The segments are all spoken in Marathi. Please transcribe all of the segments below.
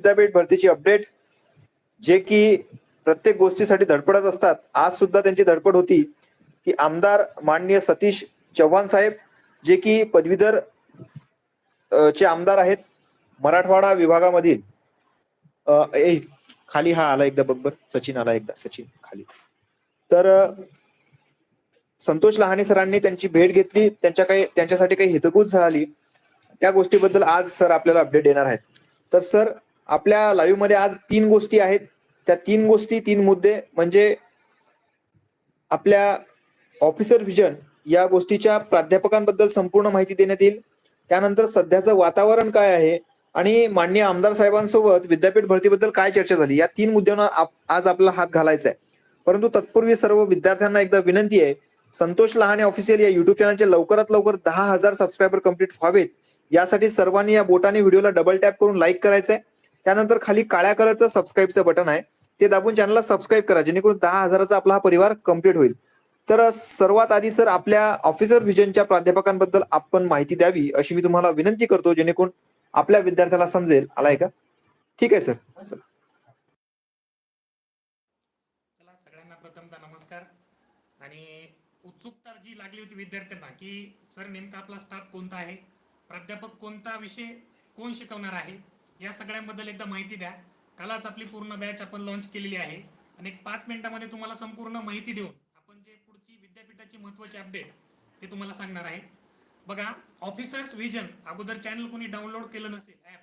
विद्यापीठ भरतीची अपडेट जे की प्रत्येक गोष्टीसाठी धडपडत असतात. आज सुद्धा त्यांची धडपड होती की आमदार माननीय सतीश चव्हाण साहेब जे की पदवीधर चे आमदार आहेत मराठवाडा विभागामधील. ए खाली हा आला एकदा बब्बर सचिन आला एकदा. सचिन खाली. तर संतोष लहाने सरांनी त्यांची भेट घेतली. त्यांच्या काही त्यांच्यासाठी काही हितगुज झाली. त्या गोष्टीबद्दल आज सर आपल्याला अपडेट देणार आहेत. तर सर आपल्या लाईव्हमध्ये आज तीन गोष्टी आहेत. त्या तीन गोष्टी तीन मुद्दे म्हणजे आपल्या ऑफिसर व्हिजन या गोष्टीच्या प्राध्यापकांबद्दल संपूर्ण माहिती देण्यात येईल. त्यानंतर सध्याचं वातावरण काय आहे आणि माननीय आमदार साहेबांसोबत विद्यापीठ भरतीबद्दल काय चर्चा झाली? या तीन मुद्द्यांवर आप- आज आपला हात घालायचा आहे परंतु तत्पूर्वी सर्व विद्यार्थ्यांना एकदा विनंती आहे संतोष लहाने ऑफिशियल या युट्यूब चॅनलचे लवकरात लवकर दहा हजार सबस्क्रायबर कंप्लीट व्हावेत. यासाठी सर्वांनी या बोटाने व्हिडिओला डबल टॅप करून लाईक करायचंय. त्यानंतर खाली काळ्या कलरचं सबस्क्राईबचं बटन आहे. ते दाबून चॅनलला सबस्क्राईब करा जेणेकरून दहा हजाराचा आपला हा परिवार कंप्लीट होईल. तर सर्वात आधी सर आपल्या ऑफिसर व्हिजनच्या प्राध्यापकांबद्दल आपण माहिती द्यावी अशी मी तुम्हाला विनंती करतो जेणेकरून आपल्या विद्यार्थ्याला समजेल. आलाय का? ठीक आहे सर चला सगळ्यांना प्रथमतः नमस्कार. आणि उत्सुकता जी लागली होती विद्यार्थ्यांना की सर नेमका आपला स्टाफ कोणता आहे? प्राध्यापक कोणता विषय कोण शिकवणार आहे? या सगळ्यांबद्दल एकदा माहिती द्या. कालच आपली पूर्ण बॅच आपण लॉन्च केलेली आहे. आणि एक पाच मिनिटामध्ये तुम्हाला संपूर्ण माहिती देऊन आपण जे पुढची विद्यापीठाची महत्त्वाची अपडेट ते तुम्हाला सांगणार आहे. बघा ऑफिसर्स व्हिजन अगोदर चॅनल कोणी डाउनलोड केलं नसेल ॲप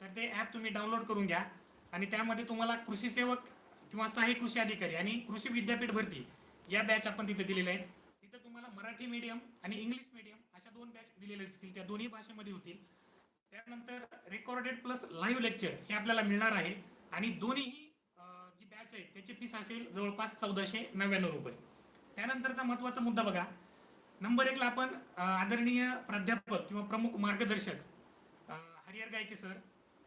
तर ते ॲप तुम्ही डाउनलोड करून घ्या. आणि त्यामध्ये तुम्हाला कृषी सेवक किंवा सहाय्यक कृषी अधिकारी आणि कृषी विद्यापीठ भरती या बॅच आपण तिथे दिलेल्या आहेत. तिथे तुम्हाला मराठी मीडियम आणि इंग्लिश मीडियम अशा दोन बॅच दिलेल्या दिसतील. त्या दोन्ही भाषेमध्ये होतील. त्यानंतर रेकॉर्डेड प्लस लाईव्ह लेक्चर हे आपल्याला मिळणार आहे. आणि दोन्हीही जी बॅच आहे त्याची फीस असेल जवळपास चौदाशे नव्याण्णव रुपये. त्यानंतरचा महत्त्वाचा मुद्दा बघा. नंबर एकला आपण आदरणीय प्राध्यापक किंवा प्रमुख मार्गदर्शक हरिहर गायके सर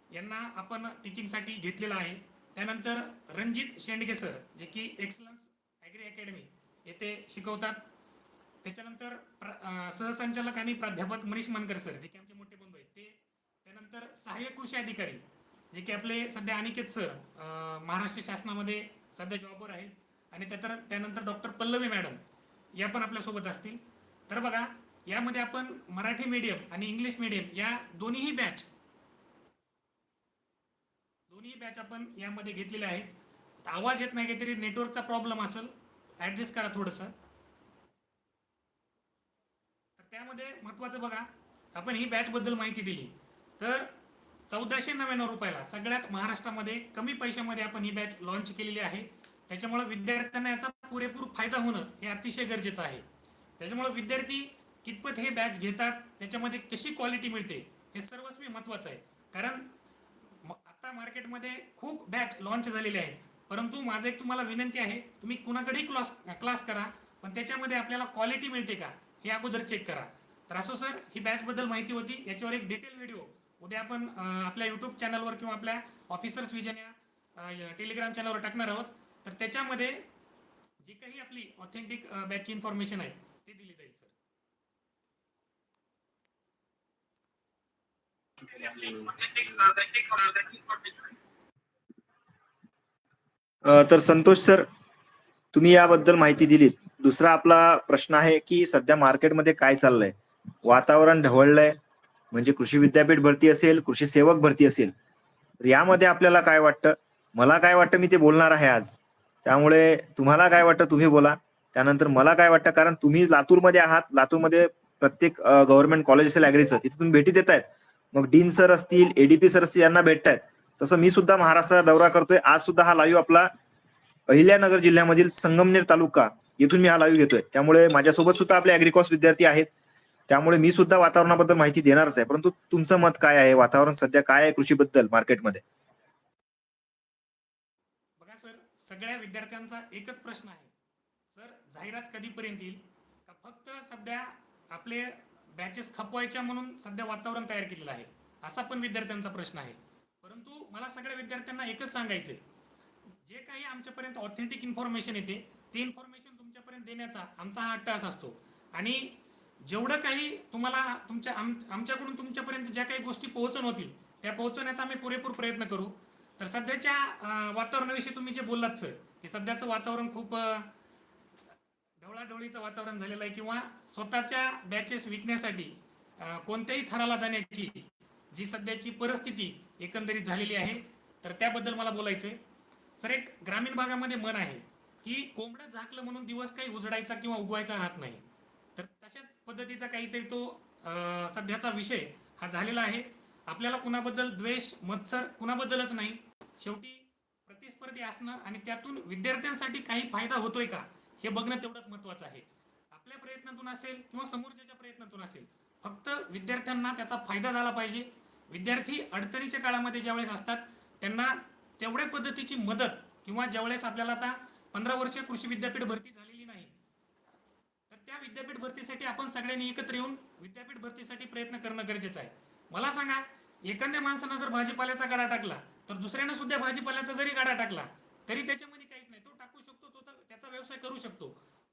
यांना आपण टीचिंगसाठी घेतलेलं आहे. त्यानंतर रणजित शेंडगे सर जे की एक्सलन्स ॲग्री अकॅडमी येथे शिकवतात. त्याच्यानंतर प्र सहसंचालक आणि प्राध्यापक मनीष मानकर सर जे की आमचे मोठे बंधू आहेत ते त्यानंतर सहाय्यक कृषी अधिकारी जे की आपले सध्या अनिकेत सर महाराष्ट्र शासनामध्ये सध्या जॉबवर आहेत. आणि त्यातर त्यानंतर डॉक्टर पल्लवी मॅडम या पण आपल्यासोबत असतील. तर बघा यामध्ये आपण मराठी मीडियम आणि इंग्लिश मीडियम या दोन्हीही बॅच दोन्ही बॅच आपण यामध्ये घेतलेल्या आहेत. तर आवाज येत नाही काहीतरी नेटवर्कचा प्रॉब्लेम असेल ॲडजस्ट करा थोडंसं. तर त्यामध्ये महत्त्वाचं बघा आपण ही बॅच बद्दल माहिती दिली. तर चौदाशे नव्याण्णव रुपयाला सगळ्यात महाराष्ट्रामध्ये कमी पैशामध्ये आपण ही बॅच लॉन्च केलेली आहे. त्याच्यामुळे विद्यार्थ्यांना याचा पुरेपूर फायदा होणं हे अतिशय गरजेचं आहे. त्याच्यामुळे विद्यार्थी कितपत हे बॅच घेतात त्याच्यामध्ये कशी क्वालिटी मिळते हे सर्वस्वी महत्त्वाचं आहे. कारण आता मार्केटमध्ये खूप बॅच लॉन्च झालेले आहेत. परंतु माझं एक तुम्हाला विनंती आहे तुम्ही कुणाकडेही क्लास क्लास करा पण त्याच्यामध्ये आपल्याला क्वालिटी मिळते का हे अगोदर चेक करा. तर असो सर ही बॅचबद्दल माहिती होती याच्यावर एक डिटेल व्हिडिओ उद्या आपण आपल्या युट्यूब चॅनलवर किंवा आपल्या ऑफिसर्स विजन या टेलिग्राम चॅनलवर टाकणार आहोत. तर त्याच्यामध्ये जी काही आपली ऑथेंटिक बॅचची इन्फॉर्मेशन आहे ती दिली जाईल सर तर संतोष सर तुम्ही याबद्दल माहिती दिलीत. दुसरा आपला प्रश्न आहे की सध्या मार्केटमध्ये काय चाललंय? वातावरण ढवळलंय. म्हणजे कृषी विद्यापीठ भरती असेल कृषी सेवक भरती असेल तर यामध्ये आपल्याला काय वाटतं? मला काय वाटतं मी ते बोलणार आहे आज. त्यामुळे तुम्हाला काय वाटतं तुम्ही बोला. त्यानंतर मला काय वाटतं कारण तुम्ही लातूरमध्ये आहात. लातूरमध्ये प्रत्येक गव्हर्नमेंट कॉलेज असेल ऍग्रीचं तिथे तुम्ही भेटी देत आहेत. मग डीन सर असतील एडीपी सर असतील यांना भेटतायत तसं मी सुद्धा महाराष्ट्राचा दौरा करतोय. आज सुद्धा हा लाईव्ह आपला अहिल्यानगर जिल्ह्यामधील संगमनेर तालुका येथून मी हा लाईव्ह घेतोय. त्यामुळे माझ्यासोबत सुद्धा आपले अॅग्रिकॉस विद्यार्थी आहेत. त्यामुळे मी सुद्धा वातावरणाबद्दल माहिती देणारच आहे. परंतु तुमचं मत काय आहे? वातावरण सध्या काय आहे कृषीबद्दल मार्केटमध्ये? बघा सर सगळ्या विद्यार्थ्यांचा एकच प्रश्न आहे. सर जाहिरात कधीपर्यंत येईल? का फक्त सध्या आपले बॅचेस खपवायच्या म्हणून सध्या वातावरण तयार केलेलं आहे? असा पण विद्यार्थ्यांचा प्रश्न आहे. परंतु मला सगळ्या विद्यार्थ्यांना एकच सांगायचं जे काही आमच्यापर्यंत ऑथेंटिक इन्फॉर्मेशन येते ते इन्फॉर्मेशन तुमच्यापर्यंत देण्याचा आमचा हा अट्टास असतो. आणि जेवढं काही तुम्हाला तुमच्या आम आमच्याकडून तुमच्यापर्यंत ज्या काही गोष्टी पोहोचण होतील त्या पोहोचवण्याचा आम्ही पुरेपूर प्रयत्न करू. तर सध्याच्या वातावरणाविषयी तुम्ही जे बोललात सर की सध्याचं वातावरण खूप ढवळाढवळीचं वातावरण झालेलं आहे. किंवा स्वतःच्या बॅचेस विकण्यासाठी कोणत्याही थराला जाण्याची जी सध्याची परिस्थिती एकंदरीत झालेली आहे तर त्याबद्दल मला बोलायचंय. सर एक ग्रामीण भागामध्ये मन आहे की कोंबडं झाकलं म्हणून दिवस काही उजडायचा किंवा उगवायचा राहत नाही. तर तशाच पद्धतीचा काहीतरी तो सध्याचा विषय हा झालेला आहे. आपल्याला कुणाबद्दल द्वेष मत्सर कुणाबद्दलच नाही. शेवटी प्रतिस्पर्धी असणं आणि त्यातून विद्यार्थ्यांसाठी काही फायदा होतोय का हे बघणं तेवढंच महत्वाचं आहे. आपल्या प्रयत्नातून असेल किंवा समोरच्याच्या प्रयत्नातून असेल फक्त विद्यार्थ्यांना त्याचा फायदा झाला पाहिजे. विद्यार्थी अडचणीच्या काळामध्ये ज्यावेळेस असतात त्यांना तेवढ्या पद्धतीची मदत किंवा ज्यावेळेस आपल्याला आता पंधरा वर्ष कृषी विद्यापीठ भरती झाली विद्यापीठ भरतीसाठी आपण सगळ्यांनी एकत्र येऊन विद्यापीठ भरतीसाठी प्रयत्न करणं गरजेचं आहे. मला सांगा एखाद्या माणसानं जर भाजीपाल्याचा गाडा टाकला तर दुसऱ्यानं सुद्धा भाजीपाल्याचा जरी गाडा टाकला तरी त्याच्यामध्ये काहीच नाही. तो टाकू शकतो तो त्याचा व्यवसाय करू शकतो.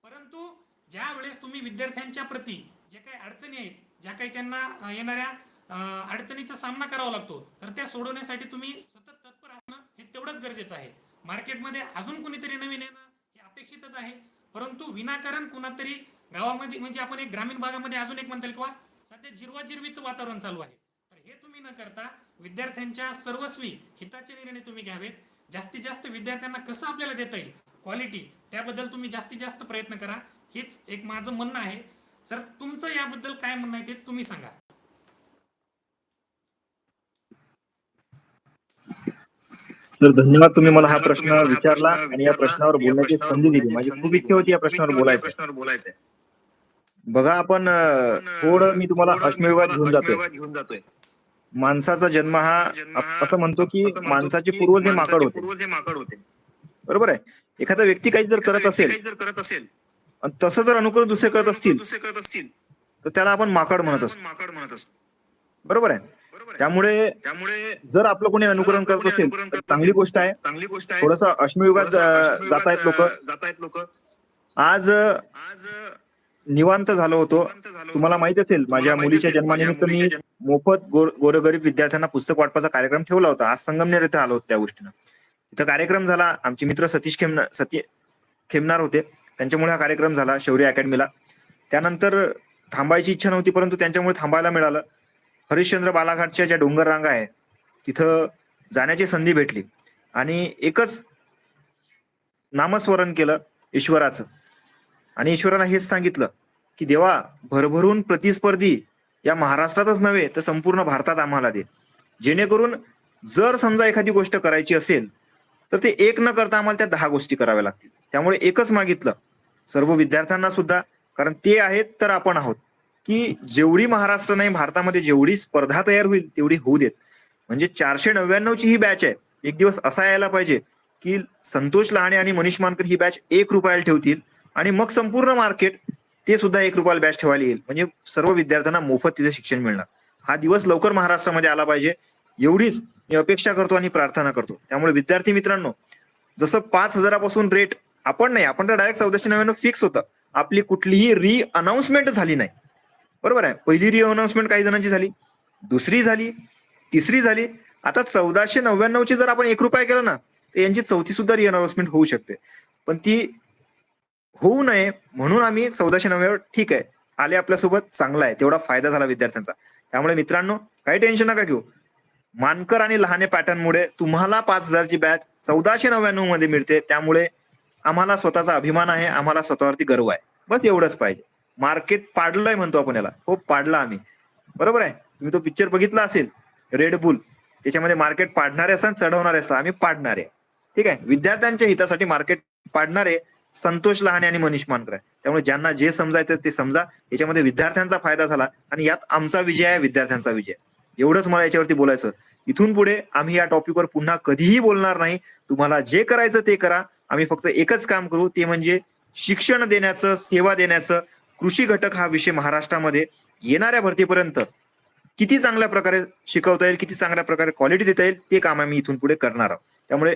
परंतु ज्या वेळेस तुम्ही विद्यार्थ्यांच्या प्रती जे काही अडचणी आहेत ज्या काही त्यांना येणाऱ्या अडचणीचा सामना करावा लागतो तर त्या सोडवण्यासाठी तुम्ही सतत तत्पर असणं हे तेवढंच गरजेचं आहे. मार्केटमध्ये अजून कुणीतरी नवीन येणं हे अपेक्षितच आहे. परंतु विनाकारण कुणातरी गावामध्ये म्हणजे आपण एक ग्रामीण भागामध्ये अजून एक म्हणता येईल किंवा सध्या जिरवाजिरवीचं वातावरण चालू आहे. तर हे तुम्ही न करता विद्यार्थ्यांच्या सर्वस्वी हिताचे निर्णय तुम्ही घ्यावेत. जास्तीत जास्त विद्यार्थ्यांना कसं आपल्याला देता येईल? क्वालिटी त्याबद्दल तुम्ही जास्तीत जास्त प्रयत्न करा. हेच एक माझं म्हणणं आहे. सर तुमचं याबद्दल काय म्हणणं आहे ते तुम्ही सांगा. तर धन्यवाद. तुम्ही मला हा प्रश्न विचारला आणि या प्रश्नावर बोलण्याची एक संधी दिली. माझी खूप इच्छा होती या प्रश्नावर बोलायचं बघा आपण थोडं मी तुम्हाला अश्मयुगात घेऊन जातोय. घेऊन जातोय. माणसाचा जन्म हा अस- म्हणतो की माणसाचे पूर्वज हे माकड होते. बरोबर आहे. एखादा व्यक्ती काही जर करत असेल काही जर करत असेल आणि तसं जर अनुकरण दुसरे करत असतील दुसरे करत असतील तर त्याला आपण माकड म्हणत असतो. माकड म्हणत असतो. बरोबर आहे. त्यामुळे त्यामुळे जर आपलं कोणी अनुकरण करत असेल चांगली गोष्ट आहे. चांगली गोष्ट आहे. थोडस अश्मयुगात जात आहेत लोक. जात आहेत लोक. आज आज निवांत झालो होतो. तुम्हाला माहीत असेल माझ्या मुलीच्या जन्मानिमित्त मी मोफत गोर गोरगरीब विद्यार्थ्यांना पुस्तक वाटपाचा कार्यक्रम ठेवला होता. आज संगमनेर इथे आलो होतो त्या गोष्टीनं. तिथं कार्यक्रम झाला. आमचे मित्र सतीश खेमनार सती खेमनार होते. त्यांच्यामुळे हा कार्यक्रम झाला शौर्य अकॅडमीला. त्यानंतर थांबायची इच्छा नव्हती परंतु त्यांच्यामुळे थांबायला मिळालं. हरिश्चंद्र बालाघाटच्या ज्या डोंगर रांगा आहे तिथं जाण्याची संधी भेटली. आणि एकच नामस्मरण केलं ईश्वराचं. आणि ईश्वरानं हेच सांगितलं की देवा भरभरून प्रतिस्पर्धी या महाराष्ट्रातच नव्हे तर संपूर्ण भारतात आम्हाला दे. जेणेकरून जर समजा एखादी गोष्ट करायची असेल तर ते एक न करता आम्हाला त्या दहा गोष्टी कराव्या लागतील. त्यामुळे एकच मागितलं सर्व विद्यार्थ्यांना सुद्धा कारण ते आहेत तर आपण आहोत की जेवढी महाराष्ट्र नाही भारतामध्ये जेवढी स्पर्धा तयार होईल तेवढी होऊ देत. म्हणजे चारशे नव्याण्णवची ही बॅच आहे. एक दिवस असा यायला पाहिजे की संतोष लहाणे आणि मनीष मानकर ही बॅच एक रुपयाला ठेवतील आणि मग संपूर्ण मार्केट ते सुद्धा एक रुपयाला बॅच ठेवायला येईल. म्हणजे सर्व विद्यार्थ्यांना मोफत तिथे शिक्षण मिळणार. हा दिवस लवकर महाराष्ट्रामध्ये आला पाहिजे. एवढीच मी अपेक्षा करतो आणि प्रार्थना करतो. त्यामुळे विद्यार्थी मित्रांनो जसं पाच हजारापासून रेट आपण नाही आपण तर डायरेक्ट चौदाशे नव्याण्णव फिक्स होतं. आपली कुठलीही री अनाऊन्समेंट झाली नाही. बरोबर आहे? पहिली री अनाऊन्समेंट काही जणांची झाली. दुसरी झाली. तिसरी झाली. आता चौदाशे नव्याण्णवची जर आपण एक रुपया केलं ना तर यांची चौथी सुद्धा री अनाऊन्समेंट होऊ शकते. पण ती होऊ नये म्हणून आम्ही चौदाशे नव्याण्णव ठीक आहे. आले आपल्यासोबत चांगला आहे. तेवढा फायदा झाला विद्यार्थ्यांचा. त्यामुळे मित्रांनो काही टेन्शन नका घेऊ. मानकर आणि लहाने पॅटर्नमुळे तुम्हाला पाच हजारची बॅच चौदाशे नव्याण्णवमध्ये मिळते. त्यामुळे आम्हाला स्वतःचा अभिमान आहे. आम्हाला स्वतःवरती गर्व आहे. बस एवढंच पाहिजे. मार्केट पाडलंय म्हणतो आपण याला. हो पाडला आम्ही. बरोबर आहे? तुम्ही तो पिक्चर बघितला असेल रेडबुल त्याच्यामध्ये मार्केट पाडणारे असतात चढवणारे असतात. आम्ही पाडणारे. ठीक आहे? विद्यार्थ्यांच्या हितासाठी मार्केट पाडणारे संतोष लहाने आणि मनीष मानकर आहे त्यामुळे ज्यांना जे समजायचं ते समजा. याच्यामध्ये विद्यार्थ्यांचा फायदा झाला आणि यात आमचा विजय आहे विद्यार्थ्यांचा विजय. एवढंच मला याच्यावरती बोलायचं. इथून पुढे आम्ही या टॉपिकवर पुन्हा कधीही बोलणार नाही. तुम्हाला जे करायचं ते करा. आम्ही फक्त एकच काम करू. ते म्हणजे शिक्षण देण्याचं सेवा देण्याचं. कृषी घटक हा विषय महाराष्ट्रामध्ये येणाऱ्या भरतीपर्यंत किती चांगल्या प्रकारे शिकवता येईल किती चांगल्या प्रकारे क्वालिटी देता येईल ते काम आम्ही इथून पुढे करणार आहोत. त्यामुळे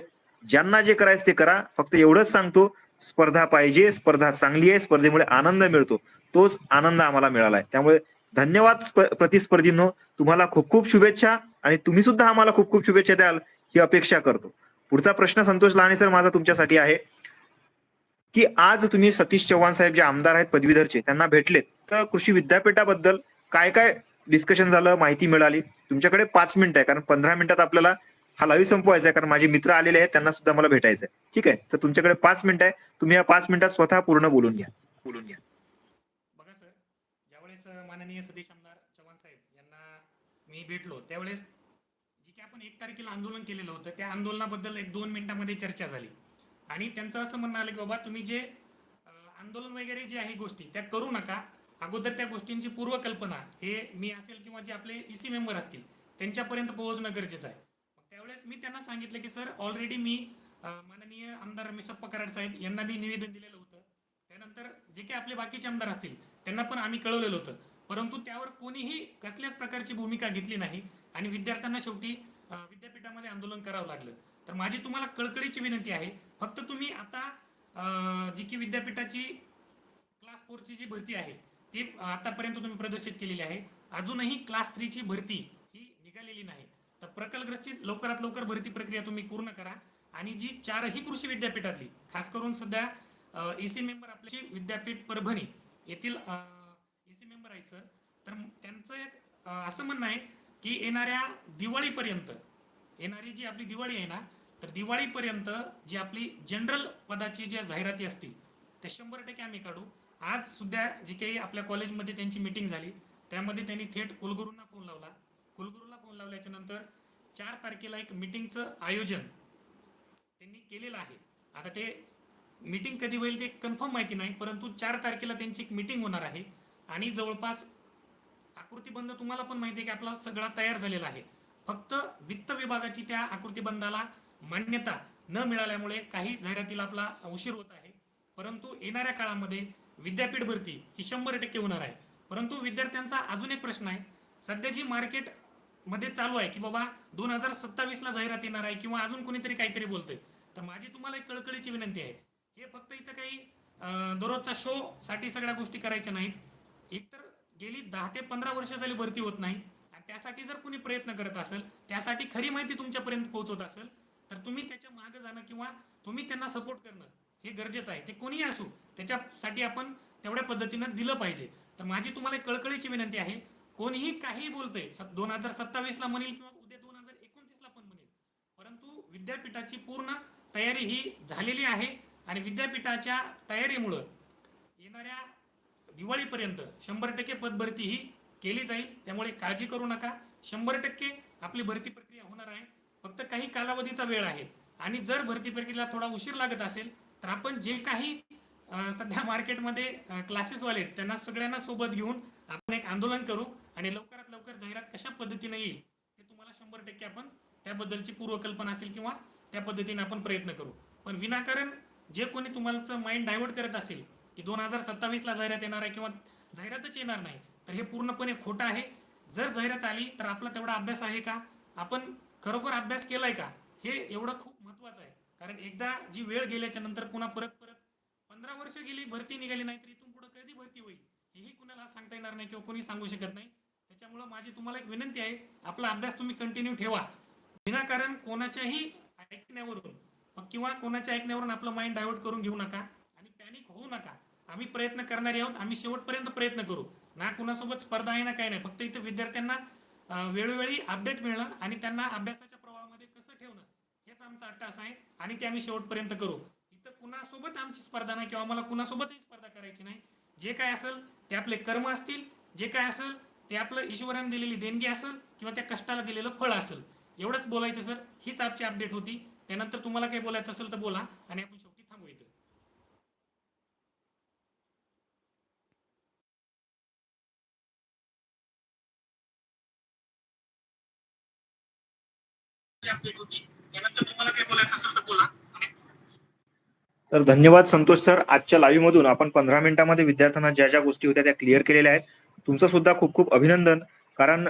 ज्यांना जे करायचं ते करा. फक्त एवढंच सांगतो स्पर्धा पाहिजे स्पर्धा चांगली आहे स्पर्धेमुळे आनंद मिळतो. तोच आनंद आम्हाला मिळाला आहे त्यामुळे धन्यवाद प्रतिस्पर्धींनो. तुम्हाला खूप खूप शुभेच्छा आणि तुम्ही सुद्धा आम्हाला खूप खूप शुभेच्छा द्याल ही अपेक्षा करतो. पुढचा प्रश्न संतोष लाणे सर माझा तुमच्यासाठी आहे की आज तुम्ही सतीश चव्हाण साहेब जे आमदार आहेत पदवीधरचे त्यांना भेटलेत. तर कृषी विद्यापीठाबद्दल काय काय डिस्कशन झालं माहिती मिळाली? तुमच्याकडे पाच मिनिट आहे कारण पंधरा मिनिटात आपल्याला हा लाईव्ह संपवायचा आहे कारण माझे मित्र आलेले आहेत त्यांना सुद्धा मला भेटायचं आहे. ठीक आहे? तर तुमच्याकडे पाच मिनिट आहे. तुम्ही या पाच मिनिटात स्वतः पूर्ण बोलून घ्या. बोलून घ्या. बघा सर ज्यावेळेस माननीय सतीश आमदार चव्हाण साहेब यांना मी भेटलो त्यावेळेस जी की आपण एक तारखेला आंदोलन केलेलं होतं त्या आंदोलनाबद्दल एक दोन मिनिटांमध्ये चर्चा झाली. आणि त्यांचं असं म्हणणं आलं की बाबा तुम्ही जे आंदोलन वगैरे जे आहे गोष्टी त्या करू नका. अगोदर त्या गोष्टींची पूर्वकल्पना हे मी असेल किंवा जे आपले ई सी मेंबर असतील त्यांच्यापर्यंत पोहोचणं गरजेचं आहे. त्यावेळेस मी त्यांना सांगितलं की सर ऑलरेडी मी माननीय आमदार रमेश पकराड साहेब यांना मी निवेदन दिलेलं होतं. त्यानंतर जे काही आपले बाकीचे आमदार असतील त्यांना पण आम्ही कळवलेलं होतं. परंतु त्यावर कोणीही कसल्याच प्रकारची भूमिका घेतली नाही आणि विद्यार्थ्यांना शेवटी विद्यापीठामध्ये आंदोलन करावं लागलं. तर माझी तुम्हाला कळकळीची विनंती आहे फक्त तुम्ही आता जी की विद्यापीठाची क्लास फोरची जी भरती आहे ती आतापर्यंत तुम्ही प्रदर्शित केलेली आहे. अजूनही क्लास थ्रीची भरती ही निघालेली नाही. तर प्रकल्पग्रस्ती लवकरात लवकर भरती प्रक्रिया तुम्ही पूर्ण करा. आणि जी चारही कृषी विद्यापीठातली खास करून सध्या एसी सी मेंबर आपल्याची विद्यापीठ परभणी येथील एसी सी मेंबर आहेत सर तर त्यांचं एक असं म्हणणं आहे की येणाऱ्या दिवाळीपर्यंत येणारी जी आपली दिवाळी आहे ना तर दिवाळीपर्यंत जी आपली जनरल पदाची ज्या जाहिराती असतील त्या शंभर टक्के आम्ही काढू. आज सुद्धा जी काही आपल्या कॉलेजमध्ये त्यांची मिटिंग झाली त्यामध्ये त्यांनी थेट कुलगुरूंना फोन लावला. कुलगुरू लावल्याच्या नंतर चार तारखेला एक मिटिंगचं आयोजन त्यांनी केलेलं आहे. आता ते मीटिंग कधी होईल ते कन्फर्म माहिती नाही परंतु चार तारखेला त्यांची एक मीटिंग होणार आहे. आणि जवळपास आकृतीबंध तुम्हाला पण माहिती आहे की आपला सगळा तयार झालेला आहे. फक्त वित्त विभागाची त्या आकृतीबंधाला मान्यता न मिळाल्यामुळे काही जाहिरातीला आपला उशीर होत आहे. परंतु येणाऱ्या काळामध्ये विद्यापीठ भरती ही शंभर टक्के होणार आहे. परंतु विद्यार्थ्यांचा अजून एक प्रश्न आहे. सध्या जी मार्केट मध्ये चालू आहे की बाबा दोन हजार सत्तावीसला जाहिरात येणार आहे किंवा अजून कोणीतरी काहीतरी बोलतंय. तर माझी तुम्हाला एक कळकळीची विनंती आहे. हे फक्त इथं काही दररोजचा शो साठी सगळ्या गोष्टी करायच्या नाहीत. एकतर गेली दहा ते पंधरा वर्ष झाली भरती होत नाही. आणि त्यासाठी जर कुणी प्रयत्न करत असेल त्यासाठी खरी माहिती तुमच्यापर्यंत पोहोचवत असेल तर तुम्ही त्याच्यामागे जाणं किंवा तुम्ही त्यांना सपोर्ट करणं हे गरजेचं आहे. ते कोणीही असू त्याच्यासाठी आपण तेवढ्या पद्धतीनं दिलं पाहिजे. तर माझी तुम्हाला एक कळकळीची विनंती आहे. कोणीही काही बोलतंय दोन हजार सत्तावीसला म्हणेल किंवा उद्या दोन हजार एकोणतीसला पण म्हणेल. परंतु विद्यापीठाची पूर्ण तयारी ही झालेली आहे आणि विद्यापीठाच्या तयारीमुळं येणाऱ्या दिवाळीपर्यंत शंभर टक्के पदभरती ही केली जाईल. त्यामुळे काळजी करू नका. शंभर टक्के आपली भरती प्रक्रिया होणार आहे. फक्त काही कालावधीचा वेळ आहे. आणि जर भरती प्रक्रियेला थोडा उशीर लागत असेल तर आपण जे काही सध्या मार्केटमध्ये क्लासेसवाले आहेत त्यांना सगळ्यांना सोबत घेऊन आपण एक आंदोलन करू. आणि लवकरात लवकर जाहिरात कशा पद्धतीने येईल ते तुम्हाला शंभर टक्के आपण त्याबद्दलची पूर्वकल्पना असेल किंवा त्या पद्धतीने आपण प्रयत्न करू. पण विनाकारण जे कोणी तुम्हाला माइंड डायव्हर्ट करत असेल की दोन हजार सत्तावीसला जाहिरात येणार आहे किंवा जाहिरातच येणार नाही तर हे पूर्णपणे खोटं आहे. जर जाहिरात आली तर आपला तेवढा अभ्यास आहे का? आपण खरोखर अभ्यास केलाय का? हे एवढं खूप महत्वाचं आहे. कारण एकदा जी वेळ गेल्याच्यानंतर पुन्हा परत परत पंधरा वर्ष गेली भरती निघाली नाही तर इथून पुढे कधी भरती होईल? हेही कुणाला सांगता येणार नाही किंवा कोणी सांगू शकत नाही. त्याच्यामुळं माझी तुम्हाला एक विनंती आहे आपला अभ्यास तुम्ही कंटिन्यू ठेवा. विनाकारण कोणाच्याही ऐकण्यावरून किंवा कोणाच्या ऐकण्यावरून आपलं माइंड डायव्हर्ट करून घेऊ नका आणि पॅनिक होऊ नका. आम्ही प्रयत्न करणारे आहोत आम्ही शेवटपर्यंत प्रयत्न करू. ना कुणासोबत स्पर्धा आहे ना काही नाही फक्त इथं विद्यार्थ्यांना वेळोवेळी अपडेट मिळणं आणि त्यांना अभ्यासाच्या प्रवाहामध्ये कसं ठेवणं हेच आमचा अट्टास आहे आणि ते आम्ही शेवटपर्यंत करू. इथं कुणासोबत आमची स्पर्धा नाही किंवा आम्हाला कुणासोबतही स्पर्धा करायची नाही. जे काय असेल ते आपले कर्म असतील जे काय असेल ते आपलं ईश्वराने दिलेली देणगी असेल किंवा त्या कष्टाला दिलेलं फळ असेल. एवढंच बोलायचं सर. हीच आपची अपडेट होती. त्यानंतर तुम्हाला काही बोलायचं असेल तर बोला आणि आपण शेवटी थांबू इथं. त्यानंतर तुम्हाला बोलायचं बोला तर धन्यवाद संतोष सर. आजच्या लाईव्ह मधून आपण पंधरा मिनिटांमध्ये विद्यार्थ्यांना ज्या ज्या गोष्टी होत्या त्या क्लिअर केलेल्या आहेत. तुमचं सुद्धा खूप खूप अभिनंदन. कारण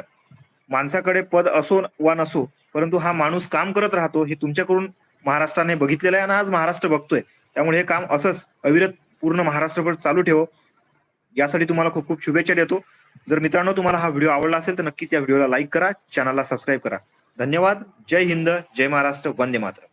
माणसाकडे पद असो वा नसो परंतु हा माणूस काम करत राहतो हे तुमच्याकडून महाराष्ट्राने बघितलेलं आहे आणि आज महाराष्ट्र बघतोय. त्यामुळे हे काम असंच अविरत पूर्ण महाराष्ट्रभर चालू ठेव. यासाठी तुम्हाला खूप खूप शुभेच्छा देतो. जर मित्रांनो तुम्हाला हा व्हिडिओ आवडला असेल तर नक्कीच या व्हिडिओला लाईक करा चॅनलला सबस्क्राईब करा. धन्यवाद. जय हिंद. जय महाराष्ट्र. वंदे मातरम.